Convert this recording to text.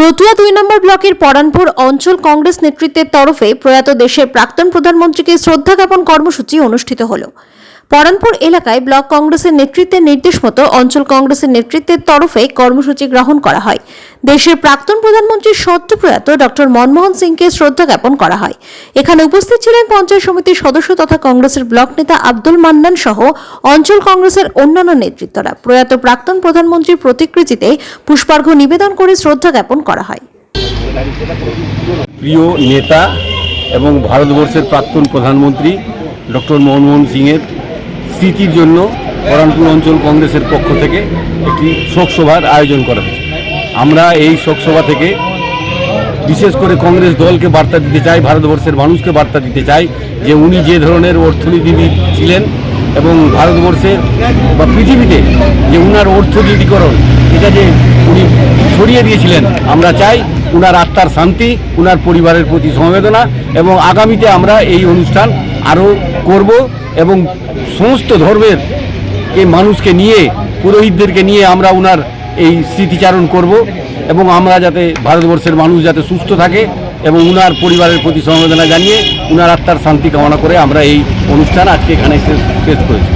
রতুয়া দুই নম্বর ব্লকের পরানপুর অঞ্চল কংগ্রেস নেতৃত্বের তরফে প্রয়াত দেশের প্রাক্তন প্রধানমন্ত্রীকে শ্রদ্ধা জ্ঞাপন কর্মসূচি অনুষ্ঠিত হল। পরানপুর এলাকায় ব্লক কংগ্রেসের নেতৃত্বের নির্দেশ মতো অঞ্চল কংগ্রেসের নেতৃত্বের তরফে কর্মসূচি গ্রহণ করা হয়। দেশের প্রাক্তন প্রধানমন্ত্রী সদ্য প্রয়াত ডক্টর মনমোহন সিংকে শ্রদ্ধা জ্ঞাপন করা হয়। এখানে উপস্থিত ছিলেন পঞ্চায়েত সমিতির সদস্য তথা কংগ্রেসের ব্লক নেতা আব্দুল মান্নান সহ অঞ্চল কংগ্রেসের অন্যান্য নেতৃত্বরা। প্রয়াত প্রাক্তন প্রধানমন্ত্রীর প্রতিকৃতিতে পুষ্পার্ঘ্য নিবেদন করে শ্রদ্ধা জ্ঞাপন করা হয়। প্রিয় নেতা এবং ভারতবর্ষের প্রাক্তন প্রধানমন্ত্রী ডক্টর মনমোহন সিংয়ের স্মৃতির জন্য বরানপুর অঞ্চল কংগ্রেসের পক্ষ থেকে একটি শোকসভার আয়োজন করা হয়েছে। আমরা এই শোকসভা থেকে বিশেষ করে কংগ্রেস দলকে বার্তা দিতে চাই, ভারতবর্ষের মানুষকে বার্তা দিতে চাই যে উনি যে ধরনের অর্থনীতিবিদ ছিলেন এবং ভারতবর্ষের বা পৃথিবীতে যে উনার অর্থনীতিকরণ, এটা যে উনি ছড়িয়ে দিয়েছিলেন, আমরা চাই উনার আত্মার শান্তি, উনার পরিবারের প্রতি সমবেদনা এবং আগামীতে আমরা এই অনুষ্ঠান আরও করব। এবং সমস্ত ধর্মের কে মানুষকে নিয়ে, পুরোহিতদেরকে নিয়ে আমরা ওনার এই স্মৃতিচারণ করব এবং আমরা যাতে ভারতবর্ষের মানুষ যাতে সুস্থ থাকে এবং উনার পরিবারের প্রতি সমবেদনা জানিয়ে উনার আত্মার শান্তি কামনা করে আমরা এই অনুষ্ঠান আজকে এখানে শেষ করেছি।